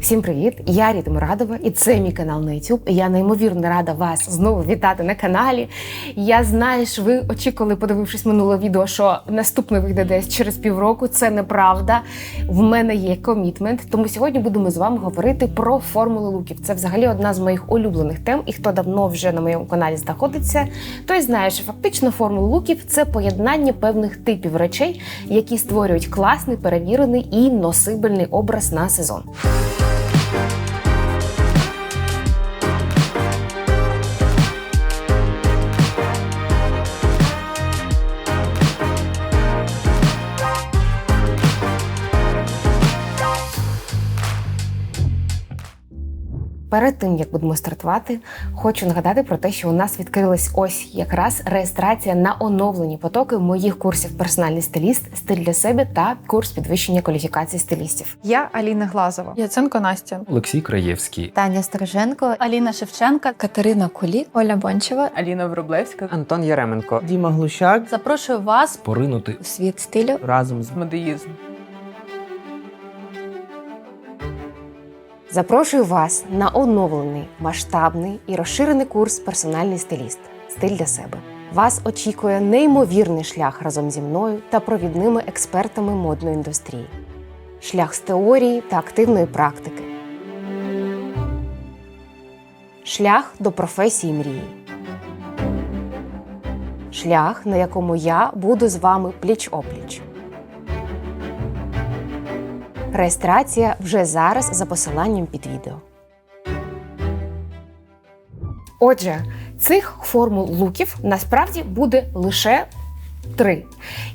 Всім привіт! Я Ріта Мурадова, і це мій канал на YouTube. Я неймовірно рада вас знову вітати на каналі. Я знаю, що ви очікували, подивившись минуле відео, що наступне вийде десь через півроку. Це неправда. В мене є комітмент. Тому сьогодні будемо з вами говорити про формули луків. Це взагалі одна з моїх улюблених тем. І хто давно вже на моєму каналі знаходиться, той знає, що фактично формули луків це поєднання певних типів речей, які створюють класний, перевірений і носибельний образ на сезон. Перед тим як будемо стартувати, хочу нагадати про те, що у нас відкрилась ось якраз реєстрація на оновлені потоки моїх курсів персональний стиліст, стиль для себе та курс підвищення кваліфікації стилістів. Я Аліна Глазова. Яценко Настя. Олексій Краєвський. Таня Стороженко, Аліна Шевченка. Катерина Кулік, Оля Бончева. Аліна Вроблевська Антон Яременко. Діма Глущак Запрошую вас. Поринути у світ стилю. разом з модеїзм. Запрошую вас на оновлений, масштабний і розширений курс персональний стиліст стиль для себе. Вас очікує неймовірний шлях разом зі мною та провідними експертами модної індустрії. Шлях з теорії та активної практики. Шлях до професії мрії. Шлях, на якому я буду з вами пліч-опліч. Реєстрація вже зараз за посиланням під відео. Отже, цих формул луків насправді буде лише три.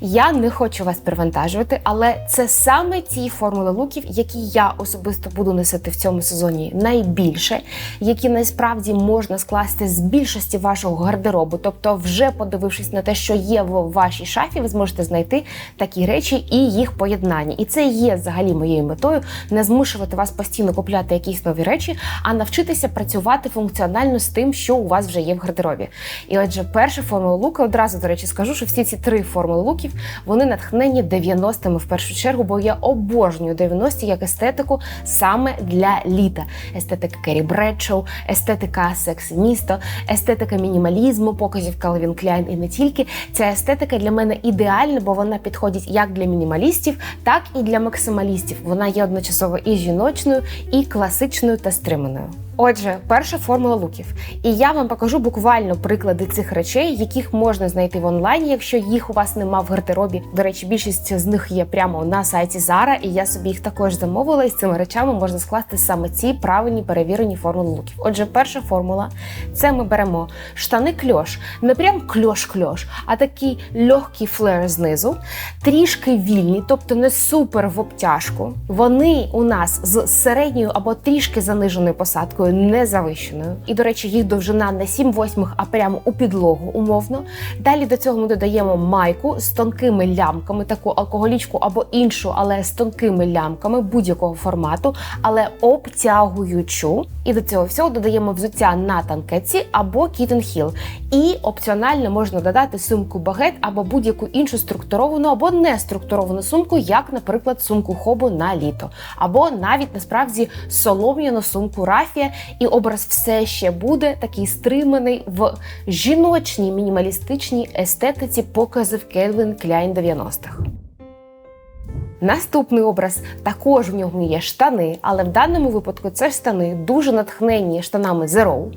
Я не хочу вас перевантажувати, але це саме ті формули луків, які я особисто буду носити в цьому сезоні найбільше, які насправді можна скласти з більшості вашого гардеробу. Тобто, вже подивившись на те, що є в вашій шафі, ви зможете знайти такі речі і їх поєднання. І це є взагалі моєю метою не змушувати вас постійно купляти якісь нові речі, а навчитися працювати функціонально з тим, що у вас вже є в гардеробі. І отже, перша формула лука, одразу до речі, скажу, що всі ці три формули луків вони натхнені 90-ми в першу чергу, бо я обожнюю 90-ті як естетику саме для літа. Естетика Керрі Бредшоу, естетика секси місто, естетика мінімалізму, показів Calvin Klein і не тільки. Ця естетика для мене ідеальна, бо вона підходить як для мінімалістів, так і для максималістів. Вона є одночасово і жіночною, і класичною та стриманою. Отже, перша формула луків. І я вам покажу буквально приклади цих речей, яких можна знайти в онлайні, якщо їх у вас нема в гардеробі. До речі, більшість з них є прямо на сайті Zara, і я собі їх також замовила. І з цими речами можна скласти саме ці правильні перевірені формули луків. Отже, перша формула це ми беремо штани кльош, не прям кльош-кльош, а такий легкий флер знизу, трішки вільні, тобто не супер в обтяжку. Вони у нас з середньою або трішки заниженою посадкою не завищеною. І, до речі, їх довжина не 7 восьмих, а прямо у підлогу умовно. Далі до цього ми додаємо майку з тонкими лямками, таку алкоголічку або іншу, але з тонкими лямками будь-якого формату, але обтягуючу. І до цього всього додаємо взуття на танкетці або Heel. І опціонально можна додати сумку багет або будь-яку іншу структуровану або не структуровану сумку, як, наприклад, сумку хобу на літо, або навіть насправді солом'яну сумку рафія, і образ все ще буде такий стриманий в жіночній мінімалістичній естетиці показів Calvin Klein 90-х. Наступний образ також в нього є штани, але в даному випадку це штани дуже натхненні штанами Zero.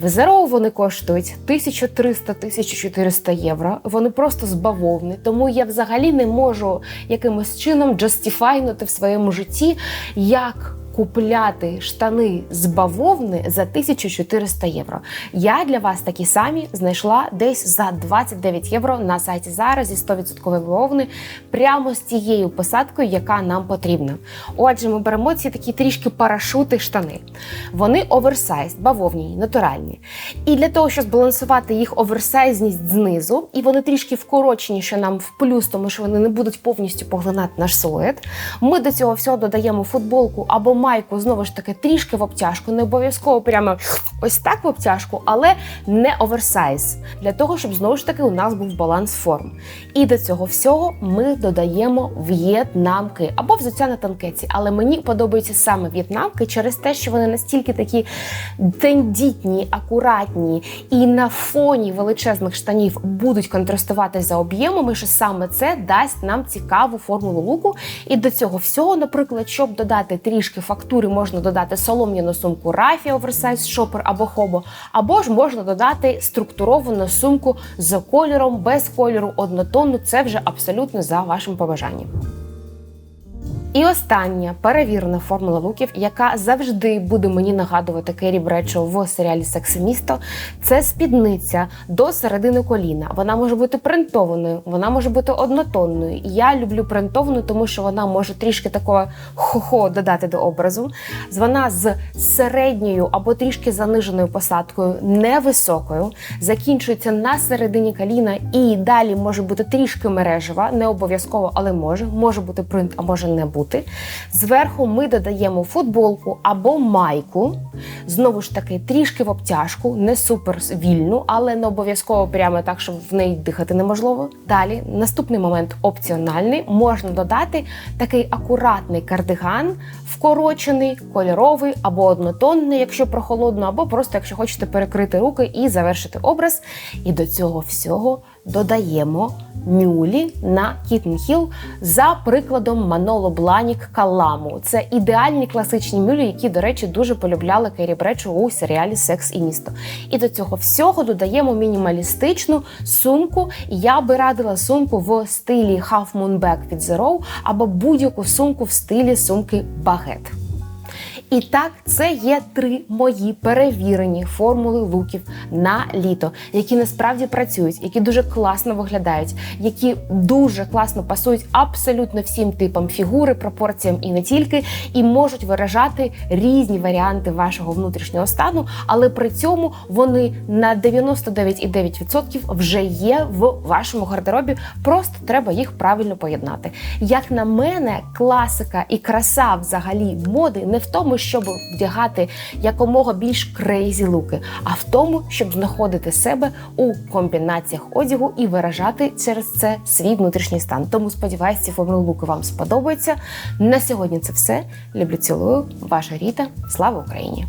В ЗРО вони коштують 1300-1400 євро. Вони просто з бавовни, тому я взагалі не можу якимось чином джастіфайнути в своєму житті, як купляти штани з бавовни за 1400 євро. Я для вас такі самі знайшла десь за 29 євро на сайті Zara зі 100% бавовни, прямо з тією посадкою, яка нам потрібна. Отже, ми беремо ці такі трішки парашути штани. Вони оверсайз, бавовні, натуральні. І для того, щоб збалансувати їх оверсайзність знизу, і вони трішки вкорочені, що нам в плюс, тому що вони не будуть повністю поглинати наш силует, ми до цього всього додаємо футболку або майку знову ж таки трішки в обтяжку, не обов'язково прямо ось так в обтяжку, але не оверсайз, для того, щоб знову ж таки у нас був баланс форм. І до цього всього ми додаємо в'єтнамки або взуття на танкеці. Але мені подобаються саме в'єтнамки через те, що вони настільки такі тендітні, акуратні і на фоні величезних штанів будуть контрастувати за об'ємами, що саме це дасть нам цікаву формулу луку. І до цього всього, наприклад, щоб додати трішки фактури, можна додати солом'яну сумку Рафі оверсайз шопер або хобо, або ж можна додати структуровану сумку з кольором, без кольору, однотонну. Це вже абсолютно за вашим побажанням. І остання перевірена формула луків, яка завжди буде мені нагадувати Керрі Бречо в серіалі Секс і місто, це спідниця до середини коліна. Вона може бути принтованою, вона може бути однотонною. Я люблю принтовану, тому що вона може трішки такого хо-хо додати до образу. Вона з середньою або трішки заниженою посадкою, невисокою, закінчується на середині коліна і далі може бути трішки мережева, не обов'язково, але може. Може бути принт, а може не бути. Зверху ми додаємо футболку або майку. Знову ж таки, трішки в обтяжку, не супер вільну, але не обов'язково прямо так, щоб в неї дихати неможливо. Далі, наступний момент опціональний. Можна додати такий акуратний кардиган, вкорочений, кольоровий або однотонний, якщо прохолодно, або просто якщо хочете перекрити руки і завершити образ. І до цього всього додаємо мюлі на Hill за прикладом Маноло Бланік Каламу. Це ідеальні класичні мюлі, які, до речі, дуже полюбляли Керрі Бречо у серіалі Секс і місто. І до цього всього додаємо мінімалістичну сумку. Я би радила сумку в стилі Half Moon Bag від Zero або будь-яку сумку в стилі сумки Багет. І так, це є три мої перевірені формули луків на літо, які насправді працюють, які дуже класно виглядають, які дуже класно пасують абсолютно всім типам фігури, пропорціям і не тільки, і можуть виражати різні варіанти вашого внутрішнього стану, але при цьому вони на 99,9% вже є в вашому гардеробі. Просто треба їх правильно поєднати. Як на мене, класика і краса взагалі моди не в тому, щоб вдягати якомога більш крейзі луки, а в тому, щоб знаходити себе у комбінаціях одягу і виражати через це свій внутрішній стан. Тому сподіваюся, ці формули луки вам сподобаються. На сьогодні це все. Люблю цілую, ваша Ріта. Слава Україні!